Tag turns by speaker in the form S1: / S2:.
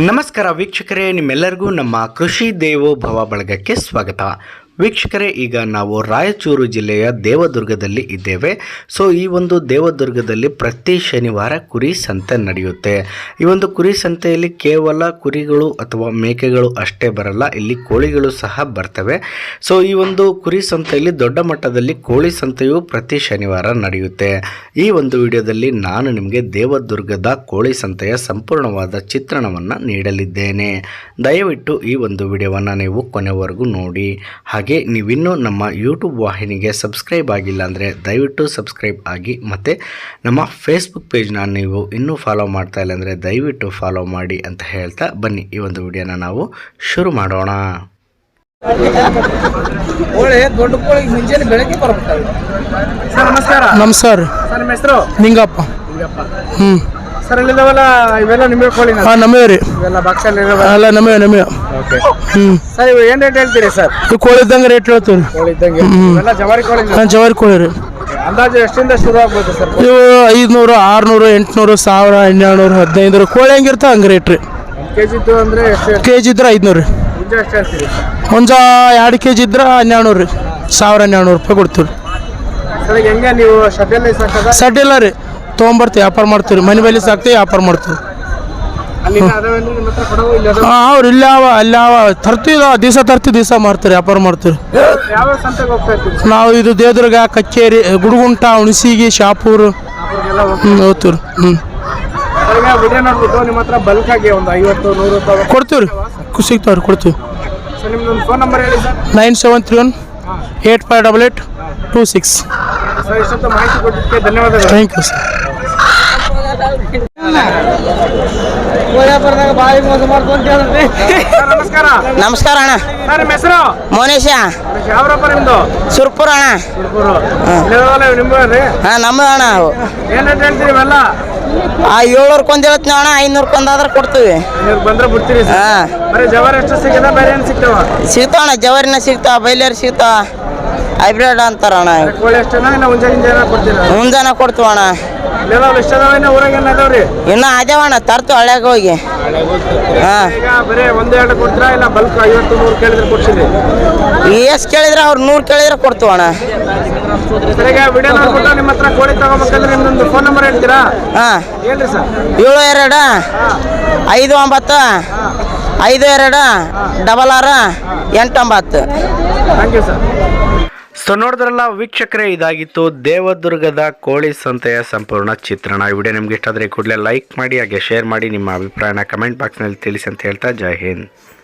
S1: ನಮಸ್ಕಾರ ವೀಕ್ಷಕರೇ ನಿಮ್ಮೆಲ್ಲರಿಗೂ ನಮ್ಮ ಕೃಷಿ ದೇವೋಭವ ಬಳಗಕ್ಕೆ ಸ್ವಾಗತ. ವೀಕ್ಷಕರೇ, ಈಗ ನಾವು ರಾಯಚೂರು ಜಿಲ್ಲೆಯ ದೇವದುರ್ಗದಲ್ಲಿ ಇದ್ದೇವೆ. ಸೊ ಈ ಒಂದು ದೇವದುರ್ಗದಲ್ಲಿ ಪ್ರತಿ ಶನಿವಾರ ಕುರಿ ಸಂತೆ ನಡೆಯುತ್ತೆ. ಈ ಒಂದು ಕುರಿ ಸಂತೆಯಲ್ಲಿ ಕೇವಲ ಕುರಿಗಳು ಅಥವಾ ಮೇಕೆಗಳು ಅಷ್ಟೇ ಬರಲ್ಲ, ಇಲ್ಲಿ ಕೋಳಿಗಳು ಸಹ ಬರ್ತವೆ. ಸೊ ಈ ಒಂದು ಕುರಿ ಸಂತೆಯಲ್ಲಿ ದೊಡ್ಡ ಮಟ್ಟದಲ್ಲಿ ಕೋಳಿ ಸಂತೆಯು ಪ್ರತಿ ಶನಿವಾರ ನಡೆಯುತ್ತೆ. ಈ ಒಂದು ವಿಡಿಯೋದಲ್ಲಿ ನಾನು ನಿಮಗೆ ದೇವದುರ್ಗದ ಕೋಳಿ ಸಂತೆಯ ಸಂಪೂರ್ಣವಾದ ಚಿತ್ರಣವನ್ನು ನೀಡಲಿದ್ದೇನೆ. ದಯವಿಟ್ಟು ಈ ಒಂದು ವಿಡಿಯೋವನ್ನು ನೀವು ಕೊನೆವರೆಗೂ ನೋಡಿ. ಹಾಗೆ ನೀವಿನ್ನೂ ನಮ್ಮ ಯೂಟ್ಯೂಬ್ ವಾಹಿನಿಗೆ ಸಬ್ಸ್ಕ್ರೈಬ್ ಆಗಿಲ್ಲ ಅಂದರೆ ದಯವಿಟ್ಟು ಸಬ್ಸ್ಕ್ರೈಬ್ ಆಗಿ ಮತ್ತು ನಮ್ಮ ಫೇಸ್ಬುಕ್ ಪೇಜ್ನ ನೀವು ಇನ್ನೂ ಫಾಲೋ ಮಾಡ್ತಾ ಇಲ್ಲ ಅಂದರೆ ದಯವಿಟ್ಟು ಫಾಲೋ ಮಾಡಿ ಅಂತ ಹೇಳ್ತಾ ಬನ್ನಿ ಈ ಒಂದು ವಿಡಿಯೋನ ನಾವು ಶುರು ಮಾಡೋಣ.
S2: ಕೋಳಿ ದೊಡ್ಡ ಕೋಳಿ ಮುಂಜಾನೆ ಬೆಳಗ್ಗೆ ಬರ್ಬೇಕಾವೆ ಸರ್ ನಮಸ್ಕಾರ.
S3: ನಮಸ್ಕಾರ.
S2: ಸರ್ ನಿಮ್ಮ ಹೆಸರು?
S3: ನಿಂಗಪ್ಪ. ಹ್ಞೂ
S2: ಸರ್ ಇಲ್ಲಿದಾವಲ್ಲ ಇವೆಲ್ಲ ಕೋಳಿ
S3: ಹಾಂ ರೀ.
S2: ಇವೆಲ್ಲ ಬಾಕ್ಸಲ್ಲಿ
S3: ಅಲ್ಲ ಓಕೆ ಹ್ಞೂ
S2: ಸರ್ ಇವು ಏನು ರೇಟ್ ಹೇಳ್ತೀರಿ ಸರ್?
S3: ಕೋಳಿ ಇದ್ದಂಗೆ ರೇಟ್ ಹೇಳ್ತೀವಿ
S2: ಕೋಳಿ ಇದ್ದಂಗೆ ಇವೆಲ್ಲ ಜವಾರಿ ಕೋಳಿ
S3: ಜವಾರಿ ಕೋಳಿ ರೀ.
S2: ಅಂದಾಜು ಎಷ್ಟಿಂದ ಶುರು ಆಗ್ಬೋದು ಸರ್
S3: ಇವು ಐದುನೂರು ಆರುನೂರು ಎಂಟುನೂರು ಸಾವಿರ ಹನ್ನೆರಡು ಹದಿನೈದು ಕೋಳಿ ಹೆಂಗಿರ್ತಾವ ಹಂಗೆ ರೇಟ್ ರೀ.
S2: ಕೆ ಜಿ ಇದ್ದು ಅಂದರೆ ಎಷ್ಟು
S3: ಕೆ ಜಿ ಇದ್ರೆ ಐದುನೂರು ರೀ.
S2: ಮುಂಜೆ ಎಷ್ಟು ಹೇಳ್ತೀರಿ
S3: ಒಂದು ಎರಡು ಕೆ ಜಿ ಇದ್ರೆ ಹನ್ನೆರಡು ರೀ. ಸಾವಿರ ಹನ್ನೆರಡು ರೂಪಾಯಿ ಕೊಡ್ತೀವಿ
S2: ಸರ್ ಹೆಂಗೆ ನೀವು ಸಾಕದ
S3: ರೀ. ತೊಗೊಂಬರ್ತೀವಿ ವ್ಯಾಪಾರ ಮಾಡ್ತೀವಿ. ಮನೆ ಮೇಲೆ ಸಾಕ್ತೀವಿ ವ್ಯಾಪಾರ ಮಾಡ್ತೀವಿ. ಹಾಂ ಅವ್ರು ಇಲ್ಲ ಅವ ಅಲ್ಲಿ ಅವ. ತರ್ತೀವಿ ದಿವಸ ತರ್ತೀವಿ ದಿವಸ ಮಾಡ್ತೀವಿ ವ್ಯಾಪಾರ
S2: ಹೋಗ್ತಾ
S3: ನಾವು ಇದು ದೇವದುರ್ಗ ಕಚೇರಿ ಗುಡುಗುಂಟ ಹುಣಸಿಗಿ ಶಾಪೂರು.
S2: ಅವ್ರಿಗೆಲ್ಲ
S3: ಹ್ಞೂ
S2: ಕೊಡ್ತೀವ್ರಿ. ಸಿಗ್ತಾವ್ರಿ
S3: ಕೊಡ್ತೀವಿ. Nine seven three one eight five double eight two six.
S2: Sir ಮಾಹಿತಿ ಕೊಟ್ಟಿದ್ದಕ್ಕೆ ಧನ್ಯವಾದಗಳು.
S3: ಥ್ಯಾಂಕ್ ಯು ಸರ್
S2: ಸರ್ ನಮಸ್ಕಾರ.
S4: ನಮಸ್ಕಾರ ಅಣ್ಣ.
S2: ಸರ್ ನಿಮ್ಮ ಹೆಸರು?
S4: ಮೋನೇಶ
S2: ಯಾವ್ರಪ್ಪ ನಿಮ್ದು?
S4: ಸುರ್ಪುರ ಅಣ್ಣ.
S2: ಸುರ್ಪುರು. ಇಲ್ಲಿದಾವಲ್ಲ ನಿಮ್ದು ರೀ
S4: ಹಾ ನಮ್ಮ ಅಣ್ಣ. ಅವು
S2: ಏನ್ ರೇಟ್ ಹೇಳ್ತೀರಿ ಇವೆಲ್ಲ?
S4: ಆ ಏಳ್ನೂರ್ಕೊಂದು ಹೇಳ್ತೀನಿ ಅಣ್ಣ ಐನೂರ್ಕೊಂದು ಆದ್ರೆ ಕೊಡ್ತೀವಿ.
S2: ನೀವು ಬಂದ್ರೆ ಬಿಡ್ತೀರಿ ಸರ್.
S4: ಹಾ.
S2: ಬರೀ ಜವಾರಿ ಎಷ್ಟು ಸಿಗದ ಬೇರೆ ಏನು ಸಿಗ್ತಾವ?
S4: ಸಿಗ್ತಾವ ಅಣ್ಣ ಜವಾರಿನ ಸಿಗ್ತಾವ ಬೈಲೇರ್ ಸಿಗ್ತಾವ. ಹೈಬ್ರಿಡ್ ಅಂತಾರ ಅಣ್ಣ. ಇವು.
S2: ಕೋಳಿ ಎಷ್ಟನ ಇಲ್ಲ ಮುಂಜಾನೆ ಕೊಡ್ತೀರಾ?
S4: ಕೊಡ್ತೀವಿ ಅಣ್ಣ.
S2: ಅದಾವ? ಇನ್ನ ಊರಾಗ ಏನ್ ಅದಾವ್ರಿ
S4: ಇನ್ನ ಅದೇವ ಅಣ್ಣ ತರ್ತೀವಿ ಹಳ್ಯಾಗ ಹೋಗಿ. ಹಾ.
S2: ಈಗ ಬರೀ ಒಂದೇ ಎರಡು ಕೊಡ್ತೀರಾ ಇಲ್ಲ ಬಲ್ಕ್ ಐವತ್ತು ನೂರು ಕೇಳಿದ್ರೆ ಕೊಡ್ತೀರಿ
S4: ಎಷ್ಟು ಕೇಳಿದ್ರೆ ಅವ್ರು ನೂರು ಕೇಳಿದ್ರೆ ಕೊಡ್ತೀವಿ ಅಣ್ಣ.
S2: ಸರ್ ಈಗ ವಿಡಿಯೋ ನೋಡ್ಬಿಟ್ಟು ನಿಮ್ಮ ಹತ್ರ ಕೋಳಿ ತಗೋಬೇಕಂದ್ರೆ ನಿಮ್ದೊಂದು ಫೋನ್ ನಂಬರ್ ಹೇಳ್ತೀರಾ?
S4: ಹಾ.
S2: ಹೇಳ್ರಿ ಸರ್.
S4: ಏಳು ಎರಡ ಐದು ಒಂಬತ್ತು ಐದು ಎರಡು ಡಬಲ್ ಆರು ಎಂಟೊಂಬತ್ತು
S2: ಥ್ಯಾಂಕ್ ಯು ಸರ್
S1: ಸೊ ನೋಡಿದ್ರಲ್ಲ, ವೀಕ್ಷಕರೇ, ಇದಾಗಿತ್ತು ದೇವದುರ್ಗದ ಕೋಳಿ ಸಂತೆಯ ಸಂಪೂರ್ಣ ಚಿತ್ರಣ. ಈ ವಿಡಿಯೋ ನಿಮ್ಗೆ ಇಷ್ಟ ಆದರೆ ಕೂಡಲೇ ಲೈಕ್ ಮಾಡಿ, ಹಾಗೆ ಶೇರ್ ಮಾಡಿ, ನಿಮ್ಮ ಅಭಿಪ್ರಾಯನ ಕಮೆಂಟ್ ಬಾಕ್ಸ್ನಲ್ಲಿ ತಿಳಿಸಿ ಅಂತ ಹೇಳ್ತಾ ಜೈ ಹಿಂದ್.